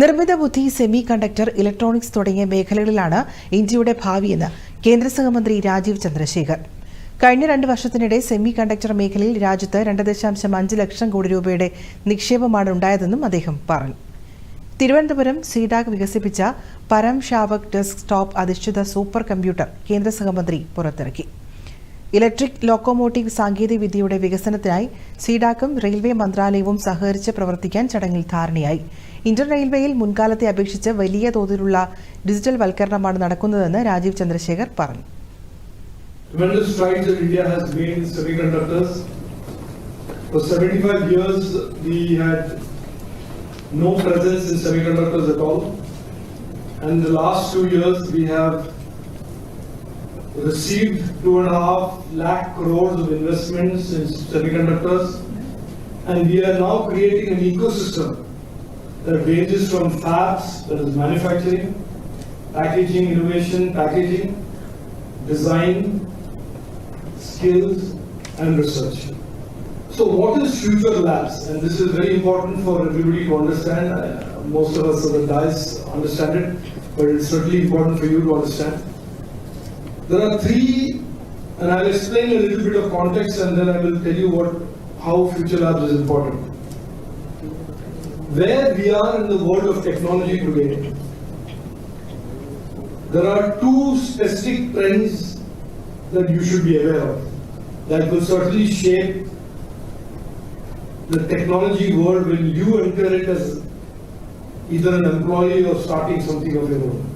നിർമ്മിത ബുദ്ധി semi conductor electronics തുടങ്ങിയ മേഖലകളിലാണ് ഇന്ത്യയുടെ ഭാവിയെന്ന് കേന്ദ്ര സഹമന്ത്രി രാജീവ് ചന്ദ്രശേഖർ. കഴിഞ്ഞ രണ്ട് വർഷത്തിനിടെ സെമി കണ്ടക്ടർ മേഖലയിൽ രാജ്യത്ത് രണ്ട് ദശാംശം അഞ്ച് ലക്ഷം കോടി രൂപയുടെ നിക്ഷേപമാണ് ഉണ്ടായതെന്നും അദ്ദേഹം പറഞ്ഞു. തിരുവനന്തപുരം സീഡാക് വികസിപ്പിച്ച പരം ഷാവക് ഡെസ്ക്ടോപ്പ് അധിഷ്ഠിത സൂപ്പർ കമ്പ്യൂട്ടർ കേന്ദ്ര സഹമന്ത്രി പുറത്തിറക്കി. ഇലക്ട്രിക് ലോക്കോമോട്ടീവ് സാങ്കേതികവിദ്യയുടെ വികസനത്തിനായി സീഡാക്കും റെയിൽവേ മന്ത്രാലയവും സഹകരിച്ച് പ്രവർത്തിക്കാൻ ചടങ്ങിൽ ധാരണയായി ഇന്ത്യൻ റെയിൽവേയിൽ മുൻകാലത്തെ അപേക്ഷിച്ച് വലിയ തോതിലുള്ള ഡിജിറ്റൽ വൽക്കരണമാണ് നടക്കുന്നതെന്ന് രാജീവ് ചന്ദ്രശേഖർ പറഞ്ഞു Tremendous strides that India has made in semiconductors. For 75 years, we had no presence in semiconductors at all. And the last two years, we have received two and a half lakh crores of investments in semiconductors. And we are now creating an ecosystem that ranges from fabs, that is manufacturing, packaging, innovation, packaging, design, skills, and research. So what is Future Labs? And this is very important for everybody to understand. Uh, Most of us the dais understand it, but it's certainly important for you to understand. There are three, and I'll explain a little bit of context and then I will tell you what, how Future Labs is important. Where we are in the world of technology today, there are two specific trends that you should be aware of that will certainly shape the technology world when you enter it as either an employee or starting something of your own.